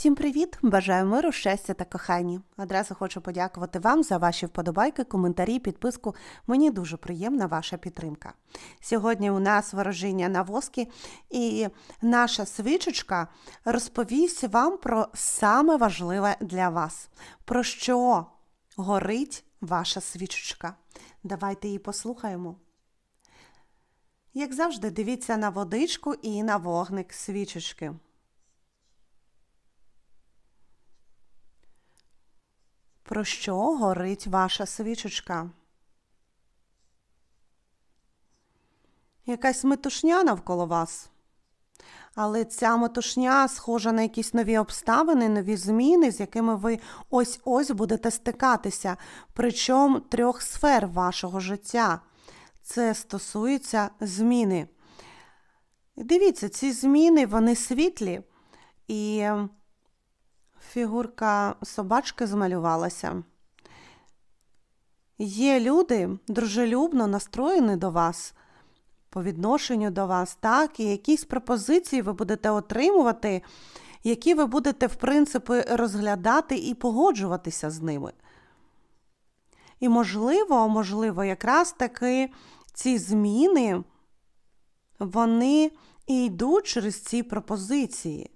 Всім привіт! Бажаю миру, щастя та кохання. Одразу хочу подякувати вам за ваші вподобайки, коментарі, підписку. Мені дуже приємна ваша підтримка. Сьогодні у нас ворожіння на воски, і наша свічечка розповість вам про саме важливе для вас. Про що горить ваша свічечка. Давайте її послухаємо. Як завжди, дивіться на водичку і на вогник свічечки. Про що горить ваша свічечка? Якась метушня навколо вас. Але ця метушня схожа на якісь нові обставини, нові зміни, з якими ви ось-ось будете стикатися, причому трьох сфер вашого життя. Це стосується зміни. Дивіться, ці зміни, вони світлі, і фігурка собачки змалювалася. Є люди дружелюбно настроєні до вас, по відношенню до вас, так, і якісь пропозиції ви будете отримувати, які ви будете, в принципі, розглядати і погоджуватися з ними. І, можливо, можливо, якраз таки ці зміни, вони і йдуть через ці пропозиції.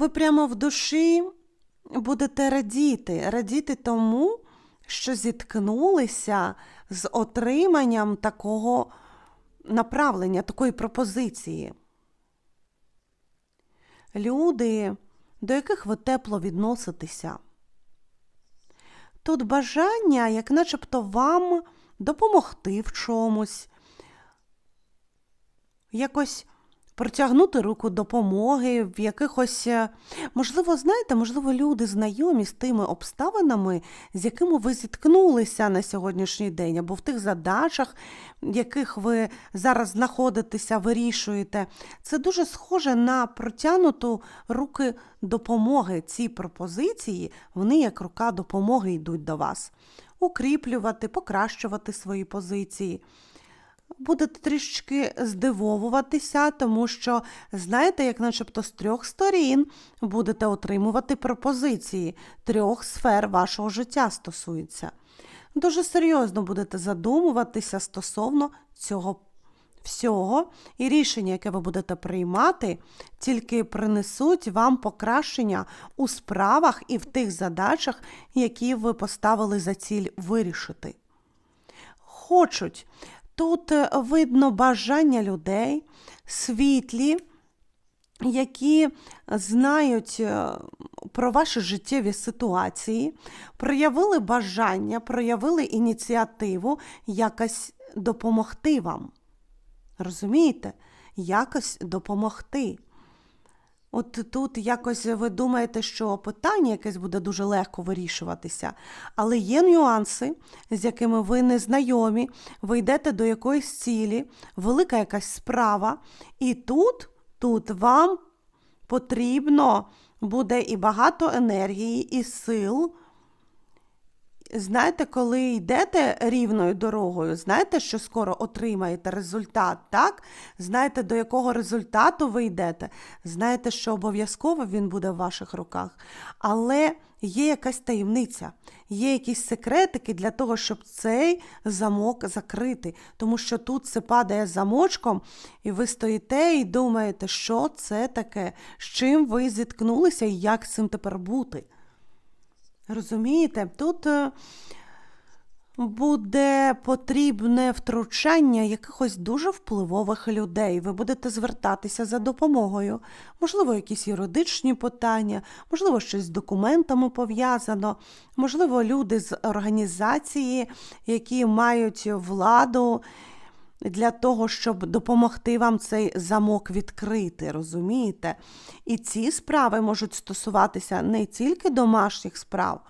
Ви прямо в душі будете радіти, радіти тому, що зіткнулися з отриманням такого направлення, такої пропозиції. Люди, до яких ви тепло відноситеся. Тут бажання, як начебто вам допомогти в чомусь, якось протягнути руку допомоги, в якихось, е, можливо, знаєте, можливо, люди знайомі з тими обставинами, з якими ви зіткнулися на сьогоднішній день, або в тих задачах, яких ви зараз знаходитеся, вирішуєте. Це дуже схоже на протягнуту руки допомоги. Ці пропозиції, вони як рука допомоги йдуть до вас. Укріплювати, покращувати свої позиції будете трішечки здивовуватися, тому що, знаєте, як начебто з трьох сторін будете отримувати пропозиції, трьох сфер вашого життя стосується. Дуже серйозно будете задумуватися стосовно цього всього, і рішення, яке ви будете приймати, тільки принесуть вам покращення у справах і в тих задачах, які ви поставили за ціль вирішити. Хочуть Тут е, видно бажання людей, світлі, які знають е, про ваші життєві ситуації, проявили бажання, проявили ініціативу якось допомогти вам. Розумієте? Якось допомогти. От тут якось ви думаєте, що питання якесь буде дуже легко вирішуватися, але є нюанси, з якими ви не знайомі, ви йдете до якоїсь цілі, велика якась справа, і тут, тут вам потрібно буде і багато енергії, і сил. Знаєте, коли йдете рівною дорогою, знаєте, що скоро отримаєте результат, так? Знаєте, до якого результату ви йдете, знаєте, що обов'язково він буде в ваших руках. Але є якась таємниця, є якісь секретики для того, щоб цей замок закрити. Тому що тут це падає замочком, і ви стоїте і думаєте, що це таке, з чим ви зіткнулися і як з цим тепер бути. Розумієте, тут е, буде потрібне втручання якихось дуже впливових людей. Ви будете звертатися за допомогою, можливо, якісь юридичні питання, можливо, щось з документами пов'язано, можливо, люди з організації, які мають владу для того, щоб допомогти вам цей замок відкрити, розумієте? І ці справи можуть стосуватися не тільки домашніх справ,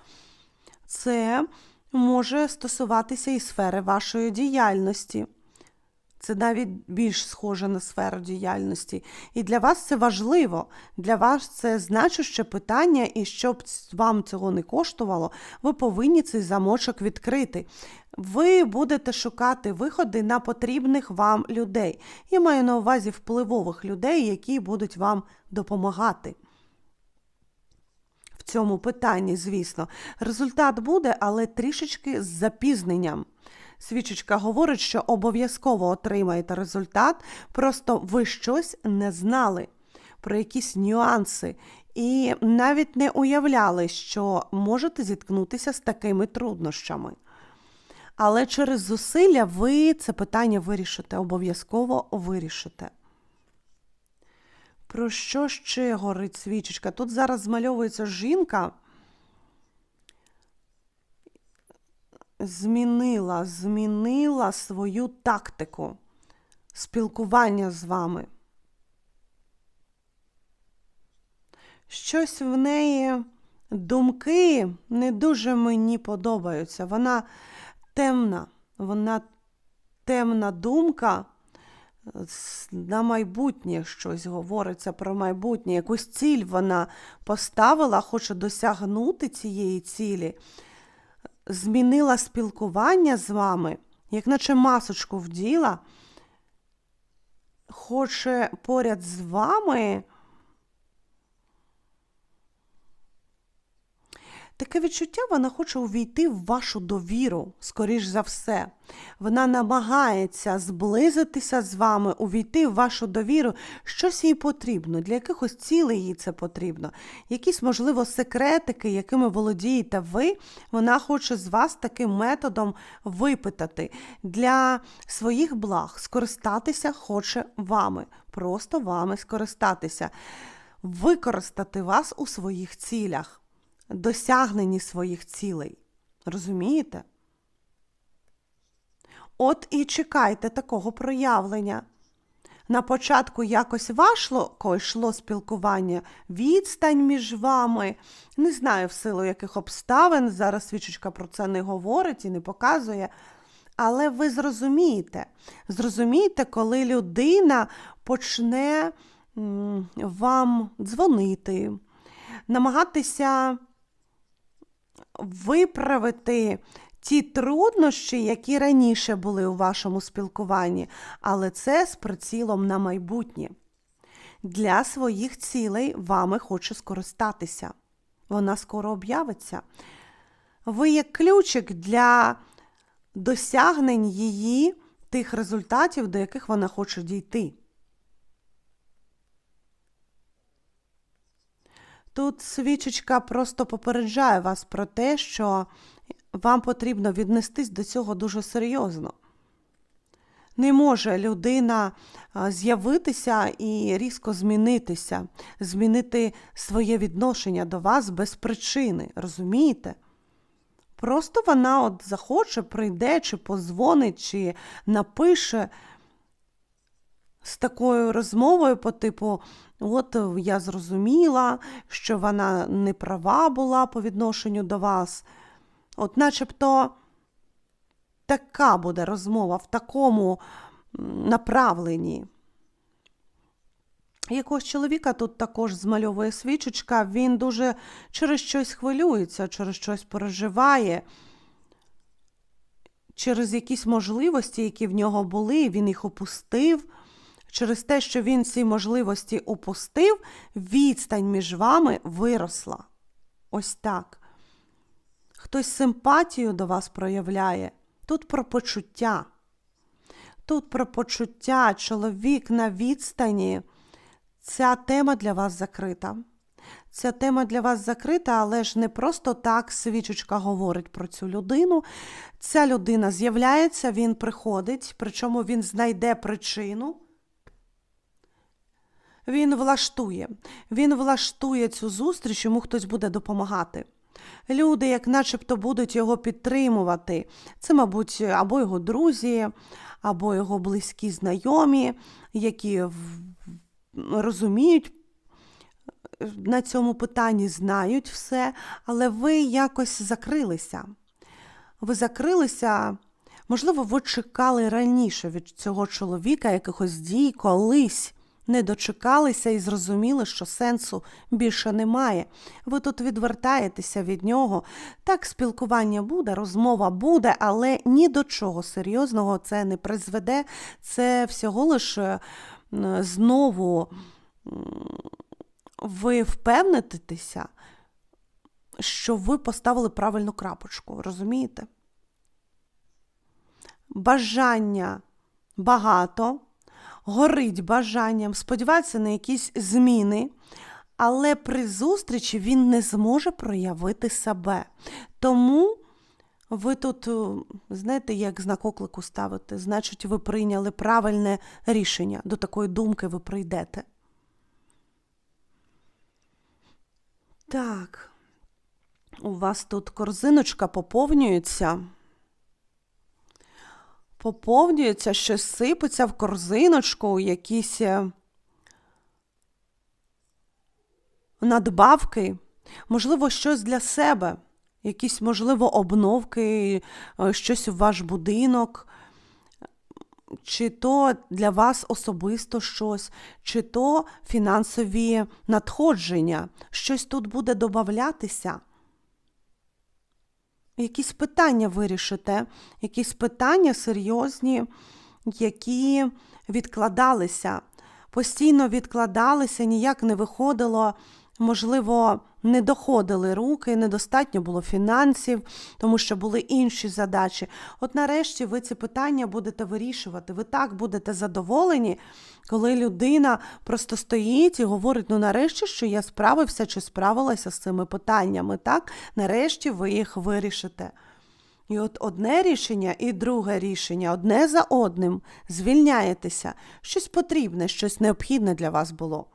це може стосуватися і сфери вашої діяльності. Це навіть більш схоже на сферу діяльності. І для вас це важливо, для вас це значуще питання, і щоб вам цього не коштувало, ви повинні цей замочок відкрити. Ви будете шукати виходи на потрібних вам людей. Я маю на увазі впливових людей, які будуть вам допомагати. В цьому питанні, звісно, результат буде, але трішечки з запізненням. Свічечка говорить, що обов'язково отримаєте результат, просто ви щось не знали про якісь нюанси і навіть не уявляли, що можете зіткнутися з такими труднощами. Але через зусилля ви це питання вирішите, обов'язково вирішите. Про що ще горить свічечка? Тут зараз змальовується жінка. Змінила, змінила свою тактику спілкування з вами. Щось в неї думки не дуже мені подобаються. Вона темна, вона темна думка на майбутнє щось говориться про майбутнє. Якусь ціль вона поставила, хоче досягнути цієї цілі, змінила спілкування з вами, як наче масочку вділа, хоче поряд з вами. Таке відчуття вона хоче увійти в вашу довіру, скоріш за все. Вона намагається зблизитися з вами, увійти в вашу довіру. Щось їй потрібно, для якихось цілей їй це потрібно. Якісь, можливо, секретики, якими володієте ви, вона хоче з вас таким методом випитати. Для своїх благ скористатися хоче вами, просто вами скористатися, використати вас у своїх цілях досягненні своїх цілей. Розумієте? От і чекайте такого проявлення. На початку якось важко йшло спілкування, відстань між вами. Не знаю, в силу яких обставин. Зараз свічечка про це не говорить і не показує. Але ви зрозумієте, зрозумієте, коли людина почне вам дзвонити, намагатися виправити ті труднощі, які раніше були у вашому спілкуванні, але це з прицілом на майбутнє. Для своїх цілей вами хоче скористатися. Вона скоро об'явиться. Ви як ключик для досягнень її тих результатів, до яких вона хоче дійти. Тут свічечка просто попереджає вас про те, що вам потрібно віднестись до цього дуже серйозно. Не може людина з'явитися і різко змінитися, змінити своє відношення до вас без причини, розумієте? Просто вона от захоче, прийде, чи позвонить, чи напише з такою розмовою по типу: от е, я зрозуміла, що вона не права була по відношенню до вас. От начебто така буде розмова в такому направленні. Якогось чоловіка тут також змальовує свічечка, він дуже через щось хвилюється, через щось переживає, через якісь можливості, які в нього були, він їх опустив. Через те, що він ці можливості упустив, відстань між вами виросла. Ось так. Хтось симпатію до вас проявляє. Тут про почуття. Тут про почуття, чоловік на відстані. Ця тема для вас закрита. Ця тема для вас закрита, але ж не просто так свічечка говорить про цю людину. Ця людина з'являється, він приходить, причому він знайде причину. Він влаштує. Він влаштує цю зустріч, йому хтось буде допомагати. Люди, як начебто, будуть його підтримувати. Це, мабуть, або його друзі, або його близькі знайомі, які розуміють на цьому питанні, знають все, але ви якось закрилися. Ви закрилися, можливо, ви чекали раніше від цього чоловіка якихось дій колись не дочекалися і зрозуміли, що сенсу більше немає. Ви тут відвертаєтеся від нього. Так, спілкування буде, розмова буде, але ні до чого серйозного це не призведе. Це всього лише знову ви впевнитеся, що ви поставили правильну крапочку, розумієте? Бажання багато, горить бажанням, сподівається на якісь зміни, але при зустрічі він не зможе проявити себе. Тому ви тут, е, знаєте, як знак оклику ставите, значить, ви прийняли правильне рішення. До такої думки ви прийдете. Так, у вас тут корзиночка поповнюється. Поповнюється, щось сипеться в корзиночку, якісь е, надбавки, можливо, щось для себе, якісь, можливо, обновки, е, щось в ваш будинок, чи то для вас особисто щось, чи то фінансові надходження, щось тут буде додатися. Якісь питання вирішите, якісь питання серйозні, які відкладалися, постійно відкладалися, ніяк не виходило, можливо, не доходили руки, недостатньо було фінансів, тому що були інші задачі. От нарешті ви ці питання будете вирішувати. Ви так будете задоволені, коли людина просто стоїть і говорить: ну нарешті, що я справився чи справилася з цими питаннями. Так, нарешті ви їх вирішите. І от одне рішення і друге рішення, одне за одним, звільняєтеся. Щось потрібне, щось необхідне для вас було.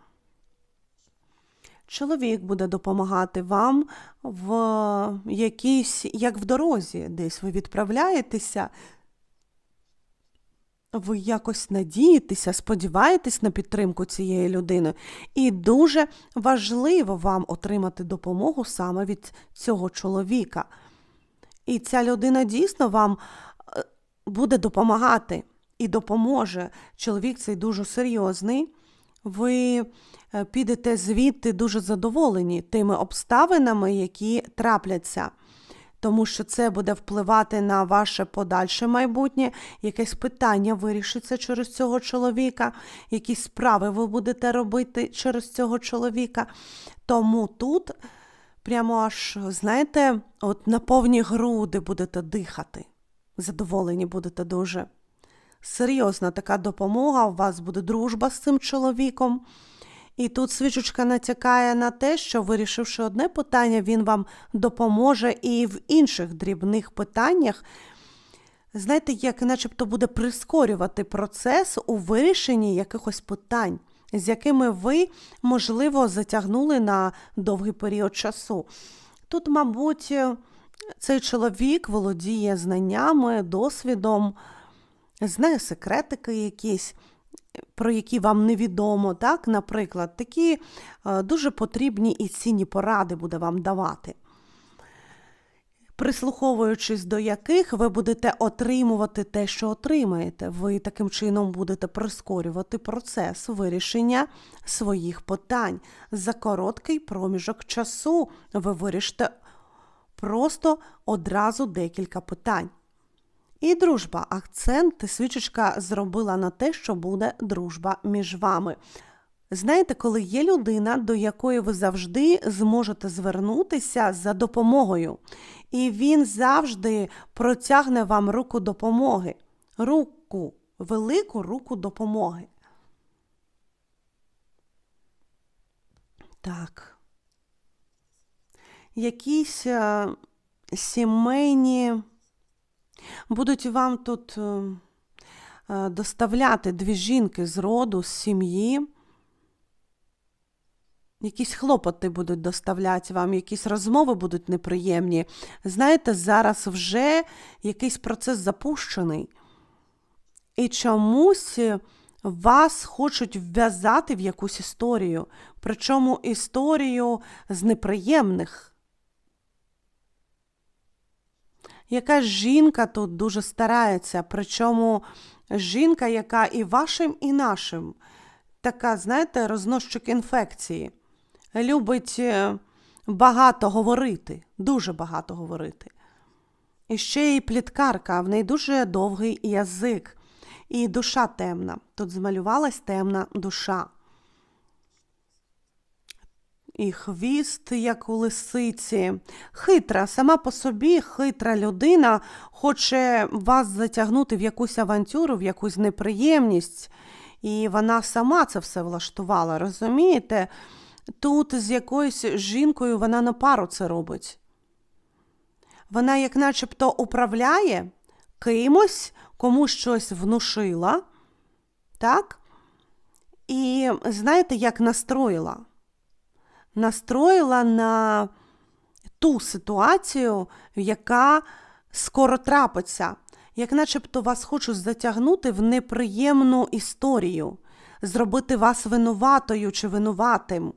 Чоловік буде допомагати вам в якійсь, як в дорозі, десь ви відправляєтеся, ви якось надієтеся, сподіваєтесь на підтримку цієї людини. І дуже важливо вам отримати допомогу саме від цього чоловіка. І ця людина дійсно вам е, буде допомагати і допоможе. Чоловік цей дуже серйозний. Ви підете звідти дуже задоволені тими обставинами, які трапляться, тому що це буде впливати на ваше подальше майбутнє, якесь питання вирішиться через цього чоловіка, якісь справи ви будете робити через цього чоловіка. Тому тут прямо аж, знаєте, от на повні груди будете дихати. Задоволені будете дуже. Серйозна така допомога, у вас буде дружба з цим чоловіком. І тут свічечка натякає на те, що, вирішивши одне питання, він вам допоможе і в інших дрібних питаннях. Знаєте, як начебто буде прискорювати процес у вирішенні якихось питань, з якими ви, можливо, затягнули на довгий період часу. Тут, мабуть, цей чоловік володіє знаннями, досвідом знає секретики якісь, про які вам невідомо, так, наприклад, такі е, дуже потрібні і цінні поради буде вам давати. Прислуховуючись до яких ви будете отримувати те, що отримаєте, ви таким чином будете прискорювати процес вирішення своїх питань. За короткий проміжок часу ви вирішите просто одразу декілька питань. І дружба. Акцент свічечка зробила на те, що буде дружба між вами. Знаєте, коли є людина, до якої ви завжди зможете звернутися за допомогою, і він завжди протягне вам руку допомоги, руку, велику руку допомоги. Так. Якісь е, сімейні будуть вам тут е, е, доставляти дві жінки з роду, з сім'ї. Якісь хлопоти будуть доставляти вам, якісь розмови будуть неприємні. Знаєте, зараз вже якийсь процес запущений. І чомусь вас хочуть вв'язати в якусь історію, причому історію з неприємних. Якась жінка тут дуже старається, причому жінка, яка і вашим, і нашим така, знаєте, розносчик інфекції. Любить е, багато говорити, дуже багато говорити. І ще й пліткарка, в неї дуже довгий язик, і душа темна. Тут змалювалась темна душа. І хвіст, як у лисиці. Хитра, сама по собі хитра людина хоче вас затягнути в якусь авантюру, в якусь неприємність. І вона сама це все влаштувала, розумієте? Тут з якоюсь жінкою вона на пару це робить. Вона, як начебто, управляє кимось, комусь щось внушила, так? І знаєте, як настроїла? Настроїла на ту ситуацію, яка скоро трапиться, як начебто вас хочуть затягнути в неприємну історію, зробити вас винуватою чи винуватим,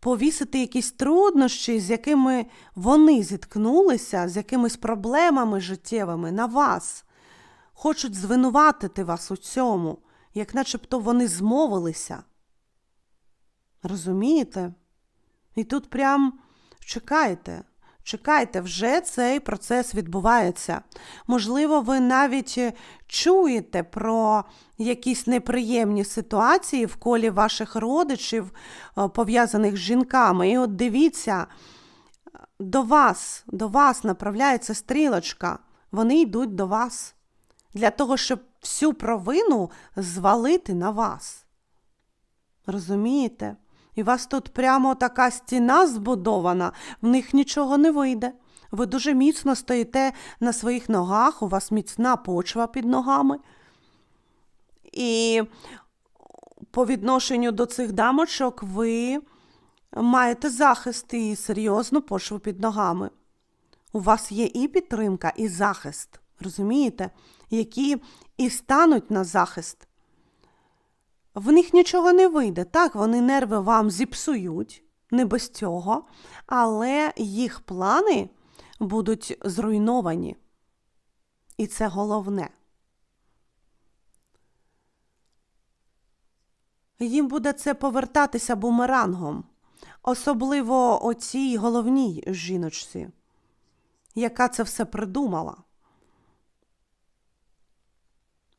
повісити якісь труднощі, з якими вони зіткнулися, з якимись проблемами життєвими на вас. Хочуть звинуватити вас у цьому, як начебто вони змовилися. Розумієте? І тут прям чекайте, чекайте, вже цей процес відбувається. Можливо, ви навіть е, чуєте про якісь неприємні ситуації в колі ваших родичів, е, пов'язаних з жінками. І от дивіться, до вас, до вас направляється стрілочка. Вони йдуть до вас для того, щоб всю провину звалити на вас. Розумієте? І вас тут прямо така стіна збудована, в них нічого не вийде. Ви дуже міцно стоїте на своїх ногах, у вас міцна почва під ногами. І по відношенню до цих дамочок ви маєте захист і серйозну почву під ногами. У вас є і підтримка, і захист, розумієте, які і стануть на захист. В них нічого не вийде. Так, вони нерви вам зіпсують, не без цього, але їх плани будуть зруйновані. І це головне. Їм буде це повертатися бумерангом, особливо оцій головній жіночці, яка це все придумала.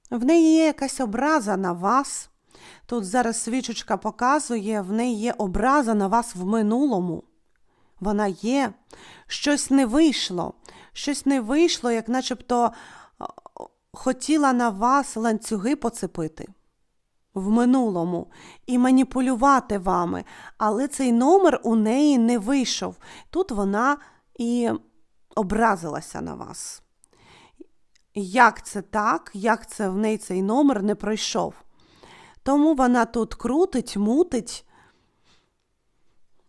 В неї є якась образа на вас. Тут зараз свічечка показує, в неї є образа на вас в минулому. Вона є. Щось не вийшло. Щось не вийшло, як начебто хотіла на вас ланцюги поцепити в минулому і маніпулювати вами. Але цей номер у неї не вийшов. Тут вона і образилася на вас. Як це так, як це в неї цей номер не пройшов? Тому вона тут крутить, мутить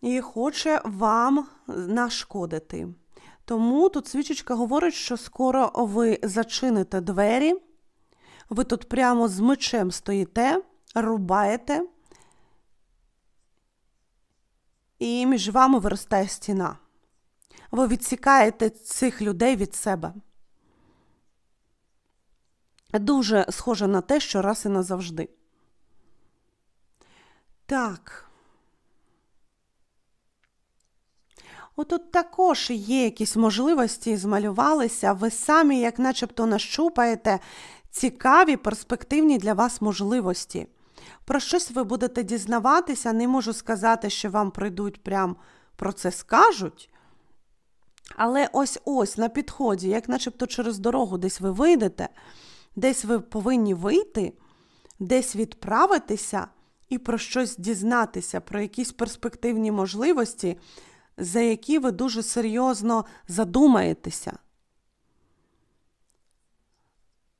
і хоче вам нашкодити. Тому тут свічечка говорить, що скоро ви зачините двері, ви тут прямо з мечем стоїте, рубаєте, і між вами виростає стіна. Ви відсікаєте цих людей від себе. Дуже схоже на те, що раз і назавжди. Так. Отут також є якісь можливості, змалювалися. Ви самі, як начебто, нащупаєте цікаві, перспективні для вас можливості. Про щось ви будете дізнаватися, не можу сказати, що вам прийдуть прям про це скажуть. Але ось ось на підході, як начебто через дорогу десь ви вийдете, десь ви повинні вийти, десь відправитися і про щось дізнатися, про якісь перспективні можливості, за які ви дуже серйозно задумаєтеся.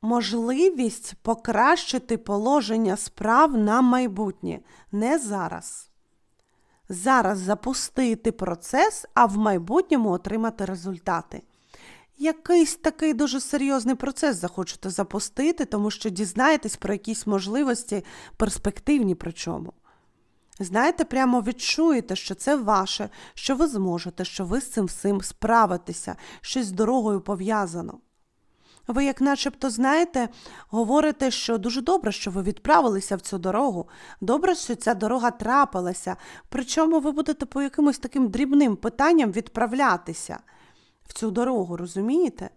Можливість покращити положення справ на майбутнє не зараз. Зараз запустити процес, а в майбутньому отримати результати. Якийсь такий дуже серйозний процес захочете запустити, тому що дізнаєтесь про якісь можливості перспективні причому. Знаєте, прямо відчуєте, що це ваше, що ви зможете, що ви з цим всім справитеся, щось з дорогою пов'язано. Ви, як начебто, знаєте, говорите, що дуже добре, що ви відправилися в цю дорогу. Добре, що ця дорога трапилася. Причому ви будете по якимось таким дрібним питанням відправлятися в цю дорогу, розумієте?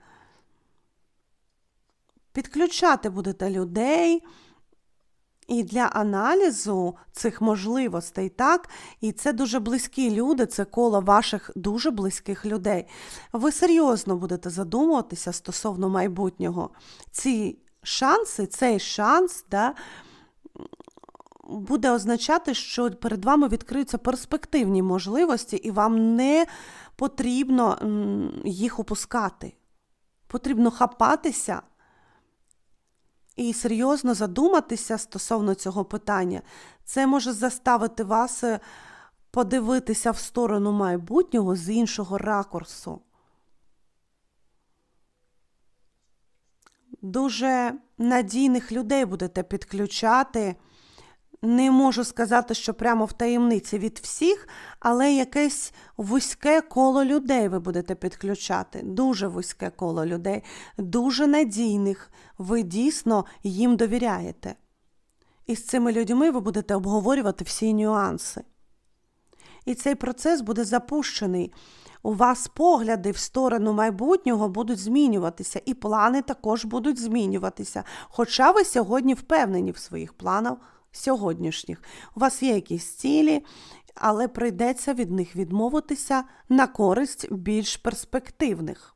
Підключати будете людей. І для аналізу цих можливостей, так, і це дуже близькі люди, це коло ваших дуже близьких людей. Ви серйозно будете задумуватися стосовно майбутнього. Ці шанси, цей шанс, да, буде означати, що перед вами відкриються перспективні можливості, і вам не потрібно їх опускати. Потрібно хапатися і серйозно задуматися стосовно цього питання, це може заставити вас е, подивитися в сторону майбутнього з іншого ракурсу. Дуже надійних людей будете підключати. Не можу сказати, що прямо в таємниці від всіх, але якесь вузьке коло людей ви будете підключати. Дуже вузьке коло людей, дуже надійних. Ви дійсно їм довіряєте. І з цими людьми ви будете обговорювати всі нюанси. І цей процес буде запущений. У вас погляди в сторону майбутнього будуть змінюватися, і плани також будуть змінюватися. Хоча ви сьогодні впевнені в своїх планах сьогоднішніх. У вас є якісь цілі, але прийдеться від них відмовитися на користь більш перспективних.